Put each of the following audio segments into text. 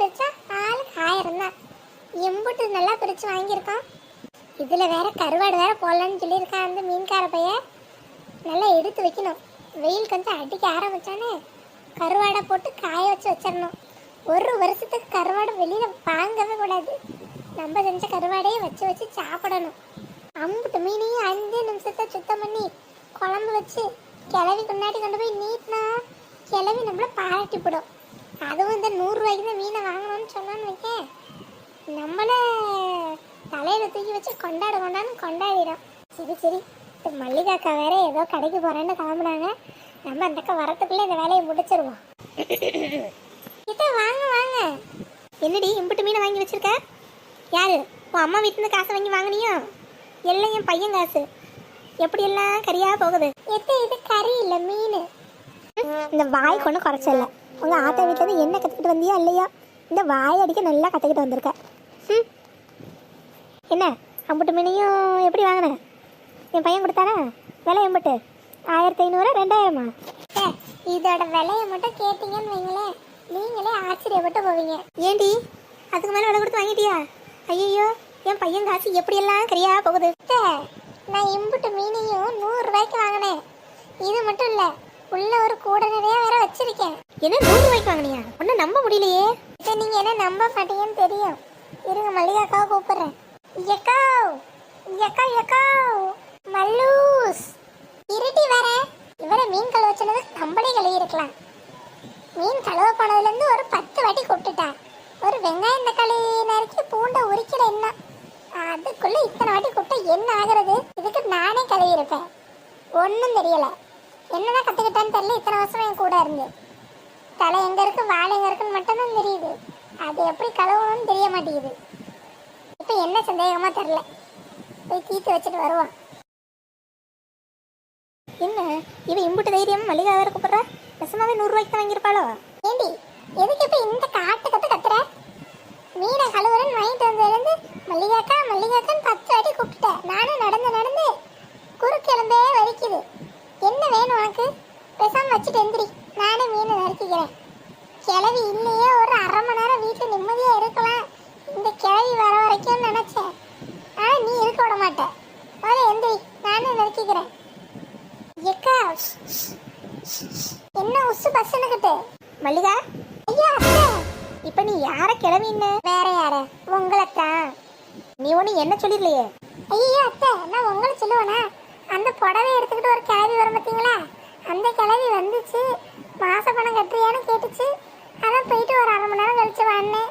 பிரிச்சா ஆளுக்கு ஆயிரம் தான். எம்புட்டு நல்லா பிரிச்சு வாங்கியிருக்கோம். இதுல வேற கருவாடு வேற போடலான்னு சொல்லியிருக்கான் அந்த மீன்கார பையன் நல்லா எடுத்து வைக்கணும். வெயில் கொஞ்சம் அடிக்க ஆரம்பிச்சானே கருவாடை போட்டு காய வச்சு வச்சிடணும். ஒரு வருஷத்துக்கு கருவாடை வெளியில வாங்கவே கூடாது. நம்ம செஞ்ச கருவாடையே வச்சு வச்சு சாப்பிடணும். அம்புட்டு மீனையும் அஞ்சு நிமிஷத்தை சுத்தம் பண்ணி குழம்பு வச்சு கிளவி முன்னாடி கொண்டு போய் நீட்டினா கிளவி நம்மள பாராட்டி போடும். அதுவும் இந்த நூறுரூவாய்க்கு தான் மீனை வாங்கணும்னு சொன்னான்னு வைக்கேன் நம்மளை தலையில் தூக்கி வச்சு கொண்டாட கொண்டான்னு கொண்டாடிடும். சரி சரி. இப்போ மல்லிகாக்கா வேற ஏதோ கடைக்கு போகிறேன்னு கிளம்புனாங்க. நம்ம அந்த அக்கா வரத்துக்குள்ளே இந்த வேலையை முடிச்சிருவோம். இதை வாங்க வாங்க. என்னடி இம்புட்டு மீனை வாங்கி வச்சிருக்க? யாரு? உன் அம்மா வீட்டுல காசை வாங்கி வாங்கினியோ? எல்லாம் என் பையன் காசு. எப்படி எல்லாம் கறியா போகுது? எது இது கறி இல்லை மீன். இந்த வாய் கொண்டு குறைச்சல உங்க ஆத்தா வீட்டுல இருந்து என்ன கத்துக்கிட்டு வந்தியா இல்லையா? இந்த வாய் அடிக்க நல்லா கத்துக்கிட்டு வந்திருக்க. ம். என்ன அம்புட்டு மீனையும் எப்படி வாங்கின? என் பையன் கொடுத்தானா? விலை எம்புட்டு? ஆயிரத்தி ஐநூறு ரெண்டாயிரமா? இதோட விலையை மட்டும் கேட்டீங்கன்னு வைங்களேன். நீங்களே ஆச்சரியப்பட்டு போவீங்க. ஏண்டி அதுக்கு மேலே விலை கொடுத்து வாங்கிட்டியா? ஐயோ என் பையன் காசு எப்படியெல்லாம் கரியா போகுது? நான் இம்புட்டு மீனையும் நூறு ரூபாய்க்கு வாங்கினேன். இது மட்டும் இல்ல உள்ள ஒரு கூட நிறைய வேற வச்சிருக்கேன். என்ன நூறு ரூபாய்க்கு வாங்கினியா? ஒன்னும் நம்ப முடியலையே. இப்போ நீங்க என்ன நம்ப மாட்டீங்கன்னு தெரியும். இருங்க மல்லிகாக்காவை கூப்பிடுறேன். எக்கோ எக்கா எக்கோ மல்லூஸ். இருட்டி வர இவரை மீன் கழுவ சொன்னது நம்மளே கழுவி இருக்கலாம் மீன் கழுவ போனதுல இருந்து ஒரு பத்து வாட்டி கூப்பிட்டுட்டேன் ஒரு வெங்காயம் தக்காளி நறுக்கி பூண்டை உரிக்கிற என்ன? அதுக்குள்ள இத்தனை வாட்டி கூப்பிட்டா என்ன ஆகுறது? இதுக்கு நானே கழுவி இருப்பேன் ஒன்றும் தெரியலை. என்னதான் கத்துக்கிட்டான்னு தெரியல. இத்தனை வருஷம் என் கூட இருந்து. தலை எங்க இருக்கு வாழை எங்க இருக்குன்னு மட்டும்தான் தெரியுது. அது எப்படி கழுவணும்னு தெரிய மாட்டேங்குது. இப்போ என்ன சந்தேகமா தெரியல. போய் தீர்த்து வச்சுட்டு வருவான் என்ன? இவன் இம்புட்டு தைரியம் மளிகை வேற கூப்பிடுற? நெசமாவே நூறு ரூபாய்க்கு தான் வாங்கியிருப்பாளோ? ஏண்டி எதுக்கு இப்ப இந்த காட்டு கத்து கத்துற? மீனை கழுவுறன்னு வாங்கிட்டு வந்ததுலேருந்து மல்லிகாக்கா மல்லிகாக்கான்னு பத்து வாட்டி கூப்பிட்டுட்டேன் நானும் நடந்து நடந்து குறுக்கிழம்பே வலிக்குது. வேணும் உனக்கு? பேசாம வச்சுட்டு எந்திரி. நானே மீனை நறுக்கிக்கிறேன். கிளவி இல்லையே ஒரு அரை மணி நேரம் வீட்டில் நிம்மதியா இருக்கலாம். இந்த கிளவி வர வரைக்கும் நினைச்சேன். ஆனா நீ இருக்க விட மாட்ட. முதல்ல எந்திரி. நானே நறுக்கிக்கிறேன். எக்கா என்ன உசு பஸ்ஸுன்னுக்கிட்டு மல்லிகா? ஐயா அத்தை. இப்ப நீ யார கிளம்பின வேற யார? உங்களைத்தான். நீ ஒண்ணு என்ன சொல்லிடலையே? ஐயோ அத்தை. நான் உங்களை சொல்லுவேனா அந்த புடவை எடுத்துக்கிட்டு ஒரு கிளவி வரும் பார்த்தீங்களா அந்த கிளவி வந்துச்சு. மாச பணம் கட்டுறியான்னு கேட்டுச்சு. அதான் போயிட்டு ஒரு அரை மணி நேரம் கழிச்சு வாங்கினேன்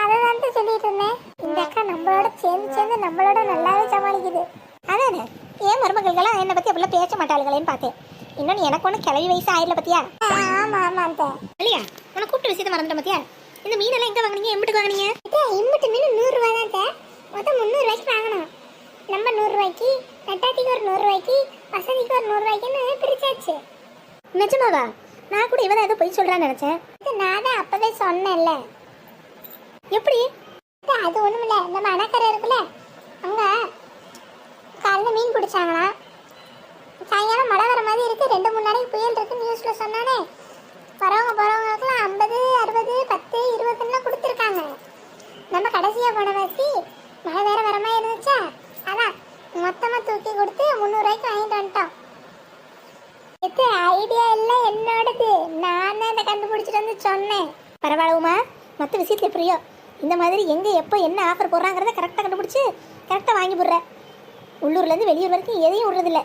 அதை தான் சொல்லிட்டு இருந்தேன். இந்த அக்கா நம்மளோட சேர்ந்து சேர்ந்து நம்மளோட நல்லாவே சமாளிக்குது. அதானே ஏன் மருமகள்களாம் என்னை பத்தி அப்படிலாம் பேச மாட்டாளுங்களேன்னு பார்த்தேன். இன்னொன்று எனக்கு ஒன்றும் கிளவி வயசு ஆயிரல பத்தியா? ஆமா ஆமா அந்த இல்லையா? உனக்கு கூப்பிட்டு விஷயத்த மறந்துட்ட பத்தியா? இந்த மீனெல்லாம் எங்க வாங்குனீங்க? எம்பிட்டு வாங்குனீங்க? இம்புட்டு மீன் நூறு ரூபாய் தான். மொத்தம் முந்நூறு ரூபாய்க்கு வாங்கணும் நம்ம நூறு ரூபாய்க்கு நட்டாத்திக்கு ஒரு நூறு ரூபாய்க்கு வசதிக்கு ஒரு நூறு ரூபாய்க்குன்னு பிரிச்சாச்சு. நிஜமாவா? நான் கூட இவதான் ஏதோ பொய் சொல்றான்னு நினைச்சேன். இது நான் தான் அப்பவே சொன்னேன்ல. எப்படி? அது ஒண்ணுமில்ல. நம்ம அணக்கரை இருக்குல்ல அங்க காலைல மீன் பிடிச்சாங்களாம் சாயங்காலம் மழை வர மாதிரி இருக்கு. ரெண்டு மூணு நாளைக்கு புயல் இருக்கு நியூஸ்ல சொன்னானே. வரவங்க போறவங்களுக்குலாம் ஐம்பது அறுபது பத்து இருபதுன்னா கொடுத்துருக்காங்க. நம்ம கடைசியா போன வாசி மழை வேற வர மாதிரி இருந்துச்சா? அதான் மொத்தமா தூக்கி கொடுத்து முந்நூறுவாய்க்கு வாங்கிட்டு வந்துட்டோம். இது ஐடியா எல்லாம் என்னோடது. நான் தான் இதை கண்டுபிடிச்சிட்டு வந்து சொன்னேன். பரவாயில்லமா மற்ற விஷயத்துல எப்படியோ இந்த மாதிரி எங்க எப்போ என்ன ஆஃபர் போடுறாங்கிறத கரெக்டாக கண்டுபிடிச்சு கரெக்டாக வாங்கி போடுறேன் உள்ளூர்லேருந்து வெளியூர் வரைக்கும் எதையும் விடுறதில்ல.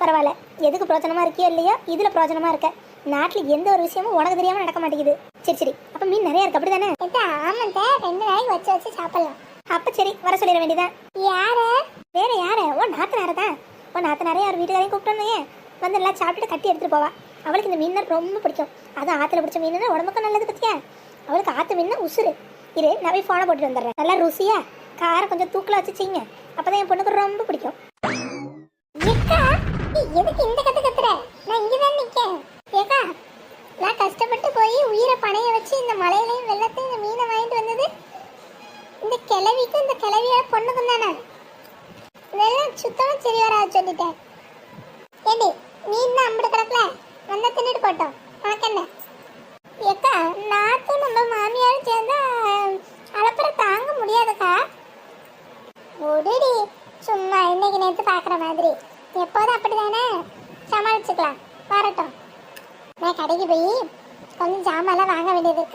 பரவாயில்ல. எதுக்கு பிரோஜனமா இருக்கியோ இல்லையோ இதில் பிரோஜனமா இருக்க. நாட்டில் எந்த ஒரு விஷயமும் உனக்கு தெரியாமல் நடக்க மாட்டேங்குது. சரி சரி. அப்போ மீன் நிறைய இருக்கு. அப்படி தானே ஆமாங்க ரெண்டு நாளைக்கு வச்சு வச்சு சாப்பிடலாம். அப்போ சரி வர சொல்லிட வேண்டியதான் யாரு? வேற யாரு? ஓ நாத்தனார தான். ஓ நாத்தனாரே அவர் வீட்டுக்காரையும் கூப்பிட்டோன்னே வந்து எல்லாம் சாப்பிட்டுட்டு கட்டி எடுத்துகிட்டு போவா. அவளுக்கு இந்த மீன் ரொம்ப பிடிக்கும். அதுவும் ஆற்றுல பிடிச்ச மீன் உடம்புக்கும் நல்லது பற்றியா அவளுக்கு ஆற்று மீன் உசுறு. இரு நான் போய் ஃபோனை போட்டுட்டு வந்துடுறேன். நல்லா ருசியாக காரம் கொஞ்சம் தூக்கில் வச்சு செய்யுங்க. அப்பதான் என் பொண்ணுக்கு ரொம்ப பிடிக்கும். எடுத்தோன்னு சரி வராது சொல்லிட்டேன். ஏண்டி நீ என்ன அம்பிட்டு கிடக்கல? வந்தா தின்னுட்டு போட்டோம். உனக்கு என்ன? ஏக்கா நாத்தும் நம்ம மாமியாரும் சேர்ந்தா அளப்புற தாங்க முடியாதுக்கா. ஒடுடி சும்மா இன்னைக்கு நேற்று பார்க்குற மாதிரி. எப்போதும் அப்படி தானே சமாளிச்சுக்கலாம். வரட்டும். நான் கடைக்கு போய் கொஞ்சம் ஜாமான்லாம் வாங்க வேண்டியது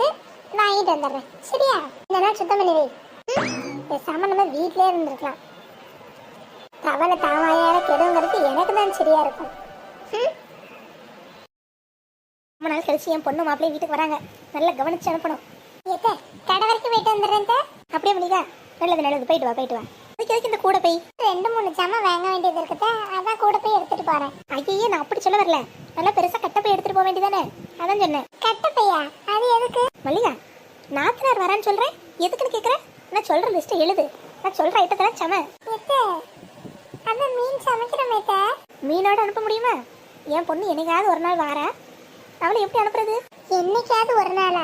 வாங்கிட்டு வந்துடுறேன். சரியா? இந்த நாள் சுத்தம் பண்ணி வை. பேசாமல் நம்ம வீட்டிலே இருந்திருக்கலாம். தவளை தாவாயால கெடுங்கிறது எனக்கு தான் சரியா இருக்கும்? ரொம்ப நாள் கழிச்சு என் பொண்ணு மாப்பிள்ளை வீட்டுக்கு வராங்க. நல்லா கவனிச்சு அனுப்பணும். ஏத்த கடை வரைக்கும் போயிட்டு வந்துடுறேன். அப்படியே மணிக்கா நல்லது நல்லது. போயிட்டு வா போயிட்டு வா. அதுக்கு எதுக்கு இந்த கூட போய்? ரெண்டு மூணு ஜாமான் வாங்க வேண்டியது இருக்குது அதான் கூட போய் எடுத்துட்டு போறேன். ஐயே நான் அப்படி சொல்ல வரல. நல்லா பெருசா கட்ட போய் எடுத்துட்டு போக வேண்டியதானே அதான் சொன்னேன். கட்ட பையா? அது எதுக்கு? மல்லிகா நாத்தனார் வரான்னு சொல்றேன். எதுக்குன்னு கேக்குறேன் நான் சொல்ற லிஸ்ட் எழுது. நான் சொல்ற ஐட்டத்தெல்லாம் சம. மீனோட அனுப்ப முடியுமா? என் பொண்ணு என்னைக்காவது ஒரு நாள் வாரா? அவளை எப்படி அனுப்புறது? என்னைக்காவது ஒரு நாளா?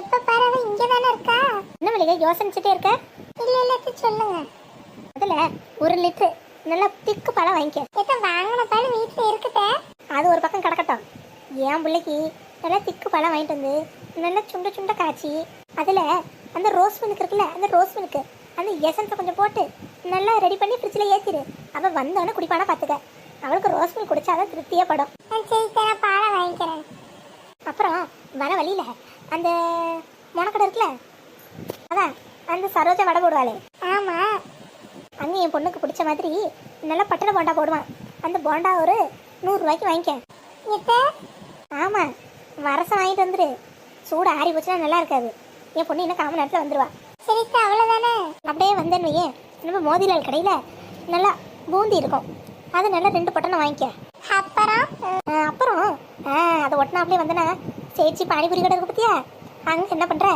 எப்ப பாரு அவ இங்க தானே இருக்கா? என்ன மல்லிகா யோசனிச்சுட்டே இருக்க? இல்ல இல்ல சொல்லுங்க. அதுல ஒரு லிட்டர் நல்லா திக்கு பழம் வாங்கிக்க. எத்த வாங்கின பழம் வீட்டுல இருக்குதே? அது ஒரு பக்கம் கிடக்கட்டும். என் பிள்ளைக்கு நல்லா திக்கு பழம் வாங்கிட்டு வந்து நல்லா சுண்ட சுண்ட காய்ச்சி அதுல அந்த ரோஸ் மில்க் இருக்குல்ல அந்த ரோஸ் மில்க் அந்த எசன்ஸை கொஞ்சம் போட்டு நல்லா ரெடி பண்ணி ஃப்ரிட்ஜில் ஏற்றிடு அவள் வந்தோடனே குடிப்பானா பார்த்துக்க அவளுக்கு ரோஸ் மில்க் குடிச்சாதான் திருப்தியே படும். சரி நான் பாலை வாங்கிக்கிறேன். அப்புறம் வர வழியில அந்த மொனக்கடை இருக்குல்ல? அதான் அந்த சரோஜா வடை போடுவாளே. ஆமா. அங்கே என் பொண்ணுக்கு பிடிச்ச மாதிரி நல்லா பட்டண போண்டா போடுவான். அந்த போண்டா ஒரு நூறு ரூபாய்க்கு வாங்கிக்க. ஆமா வரசம் வாங்கிட்டு வந்துரு. சூடு ஆறி போச்சுன்னா நல்லா இருக்காது. என் பொண்ணு இன்னும் காம நேரத்தில் வந்துருவா. சரி அவ்வளோதானே அப்படியே வந்தேன்னு வையேன். நம்ம மோதிலால் கடையில் நல்லா பூந்தி இருக்கும். அது நல்லா ரெண்டு பட்டணம் வாங்கிக்க. அப்புறம்? அப்புறம் அதை ஒட்டினாப்லேயே வந்தனா சேச்சி பானிபூரி கடை இருக்கு பத்தியா? அங்கே என்ன பண்ணுற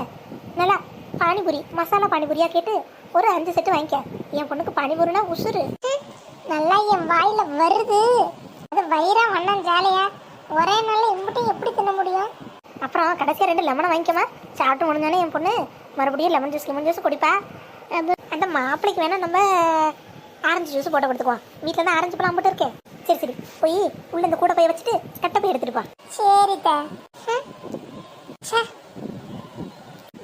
நல்லா பானிபூரி மசாலா பானிபூரியா கேட்டு ஒரு அஞ்சு செட்டு வாங்கிக்க. என் பொண்ணுக்கு பானிபூரினா உசுரு நல்லா என் வாயில வருது. அது வயிறா வண்ணம் ஜாலியா. ஒரே நாள்ல இம்புட்டும் எப்படி தின்ன முடியும்? அப்புறம் கடைசியா ரெண்டு லெமனை வாங்கிக்கமா சாப்பிட்டு முடிஞ்சானே என் பொண்ணு மறுபடியும் லெமன் ஜூஸ் லெமன் ஜூஸ் குடிப்பா. அது அந்த மாப்பிளைக்கு வேணா நம்ம ஆரஞ்சு ஜூஸ் போட்டு கொடுத்துக்குவோம். வீட்டில் தான் ஆரஞ்சு பழம் போட்டு இருக்கேன் சரி சரி. போய் உள்ள இந்த கூட போய் வச்சுட்டு கட்டை போய் எடுத்துட்டு போ. சரிதா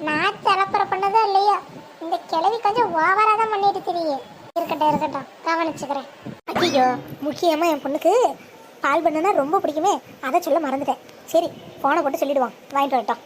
நான் தலப்புற பண்ணதோ இல்லையோ? இந்த கிழவி கொஞ்சம் ஓவரா தான் பண்ணிட்டு தெரியும் இருக்கட்டும் இருக்கட்டும். கவனிச்சுக்கிறேன். ஐயோ முக்கியமா என் பொண்ணுக்கு பால் பண்ணுனா ரொம்ப பிடிக்குமே. அதை சொல்ல மறந்துட்டேன். சரி போனை போட்டு சொல்லிடுவான் வாங்கிட்டு வரட்டும்.